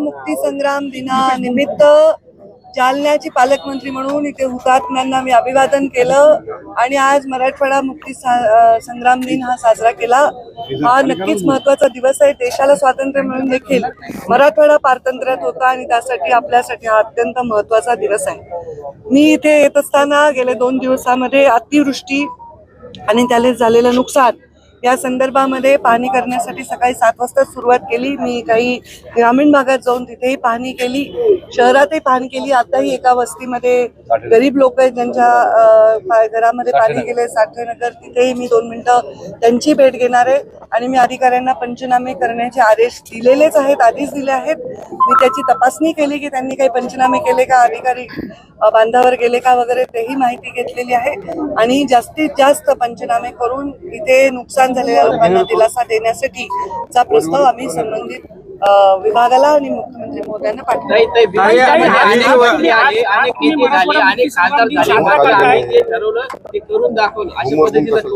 मुक्ती संग्राम दिनानिमित्त जालन्याची पालकमंत्री म्हणून इथे हुतात्म्यांना मी अभिवादन केलं आणि आज मराठवाडा मुक्ती सा- संग्राम दिन हा साजरा केला. हा नक्कीच महत्त्वाचा दिवस आहे. देशाला स्वातंत्र्य मिळून देखील मराठवाडा पारतंत्र्यात होता आणि त्यासाठी आपल्यासाठी हा अत्यंत महत्त्वाचा दिवस आहे. मी इथे येत असताना गेल्या दोन दिवसामध्ये अतिवृष्टी आणि त्याला झालेलं नुकसान या संदर्भामध्ये पाहणी करण्यासाठी सकाळी सात वाजता सुरुवात केली. मी काही ग्रामीण भागात जाऊन तिथेही पाहणी केली. शहरातही पाहणी केली. आताही एका वस्तीमध्ये गरीब लोक आहेत ज्यांच्या घरामध्ये पाणी गेले. साठेनगर तिथेही मी दोन मिनिटं त्यांची भेट घेणार आहे. आणि मी अधिकाऱ्यांना पंचनामे करण्याचे आदेश दिलेलेच आहेत आधीच दिले आहेत. मी त्याची तपासणी केली की त्यांनी काही पंचनामे केले का? अधिकारी बांधावर गेले का वगैरे तेही माहिती घेतलेली आहे. आणि जास्तीत जास्त पंचनामे करून इथे नुकसान झालेल्या लोकांना दिलासा देण्यासाठी चा प्रस्ताव आम्ही संबंधित विभागाला आणि मुख्यमंत्री महोदयांना पाठवला.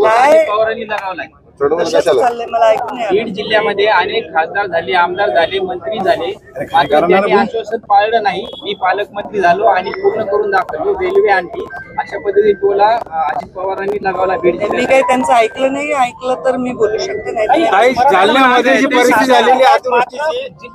काय? अजित पवारांनी लगावलाय कशाचं चाललंय मला ऐकून नाही आलं. बीड जिल्ह्यामध्ये अनेक खासदार झाले आमदार झाले मंत्री झाले. मात्र त्यांनी आश्वासन पाळलं नाही. मी पालकमंत्री झालो आणि पूर्ण करून दाखवलो. रेल्वे आणली. अशा पद्धतीने टोला अं, अजित पवारांनी लगावला बीड मी जिल्ह्यात काही त्यांचं ऐकलं नाही ऐकलं तर मी बोलू शकते नाही तर ताई नाही. जालन्यामध्ये जी परिस्थिती झालेली आहे अतिवृष्टीची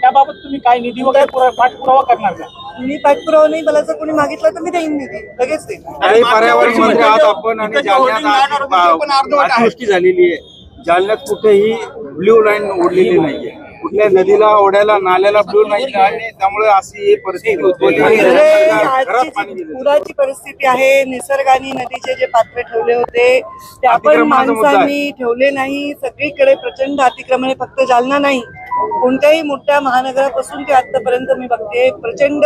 त्याबाबत तुम्ही काय निधी वगैरे पुरा- पाठपुरावा करणार का? मी पाठपुरावा नाही मला जर कोणी मागितलं तर मी देईन निधी लगेच देईन. काही पर्यावरण मंत्री आहात आपण आणि जालन्यात आज अतिवृष्टी झालेली आहे. जालन्यात कुठेही ब्ल्यू लाईन ओढलेली नाहीये. कुठल्या नदीला ओढ्याला नाल्याला ब्ल्यू लाईन आणि त्यामुळे अशी ही परिस्थिती उद्भवली. पुराची परिस्थिती आहे निसर्गाने नदीचे जे पात्रे ठेवले होते ते आपण. माणसांनी ठेवले नाही. सगळीकडे प्रचंड अतिक्रमण आहे. फक्त जालना नाही. कोणत्याही मोठ्या महानगरापासून ते आतापर्यंत मी बघते. प्रचंड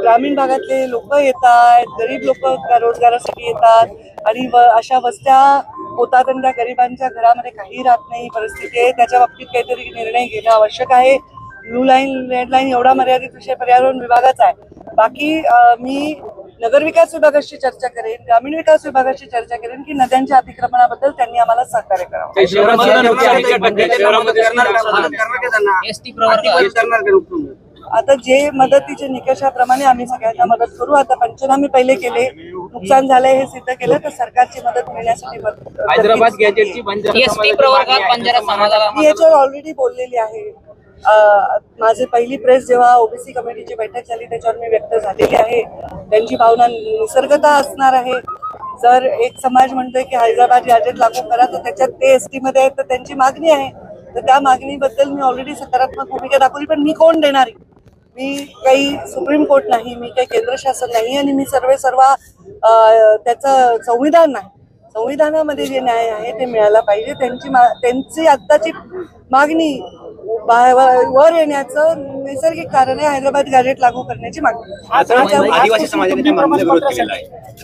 ग्रामीण भागातले लोक येतात गरीब लोक रोजगारासाठी येतात आणि व- अशा वस्त्या होतात आणि त्या गरिबांच्या घरामध्ये काही राहत नाही. परिस्थिती आहे. त्याच्या बाबतीत काहीतरी निर्णय घेणं आवश्यक आहे. ब्लू लाईन रेड लाईन एवढा मर्यादित विषय पर्यावरण विभागाचा आहे. बाकी मी नगरविकास विभागाशी चर्चा करेन ग्रामीण विकास विभागाशी चर्चा करेन की नद्यांच्या अतिक्रमणाबद्दल त्यांनी आम्हाला सहकार्य करावं. आता जे मदतीचे निकषाप्रमाणे आम्ही सगळ्यांना मदत करू आता पंचनामे पहिले केले नुकसान झालंय हे सिद्ध केलं तर सरकारची मदत मिळण्यासाठी मी याच्यावर ऑलरेडी बोललेली आहे. माझी पहिली प्रेस जेव्हा ओबीसी कमिटीची बैठक झाली त्याच्यावर मी व्यक्त झालेली आहे. त्यांची भावना निसर्गता असणार आहे. जर एक समाज म्हणतोय की हैदराबाद गॅजेट लागू करा तर त्याच्यात ते एसमध्ये आहेत तर त्यांची मागणी आहे. तर त्या मागणीबद्दल मी ऑलरेडी सकारात्मक भूमिका दाखवली पण मी कोण देणार आहे? मी काही सुप्रीम कोर्ट नाही मी काही केंद्र शासन नाही आणि मी सर्वे सर्व त्याचं संविधान नाही. संविधानामध्ये जे न्याय आहे ते मिळायला पाहिजे. त्यांची मा- त्यांची आत्ताची मागणी वर येण्याचं नैसर्गिक कारण आहे हैदराबाद गॅजेट लागू करण्याची मागणी.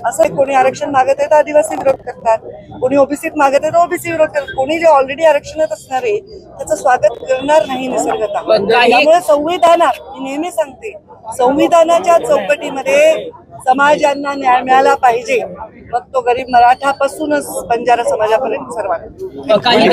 असं कोणी आरक्षण मागत आहे तर आदिवासी विरोध करतात. कोणी ओबीसीत मागत आहे तर ओबीसी विरोध करतात. कोणी जे ऑलरेडी आरक्षणात असणार आहे त्याचं स्वागत करणार नाही निसर्गता. त्यामुळे संविधानात मी नेहमी सांगते संविधानाच्या चौकटीमध्ये समाजांना न्याय मिळाला पाहिजे. मग तो गरीब मराठापासूनच बंजारा समाजापर्यंत सर्वांना. काही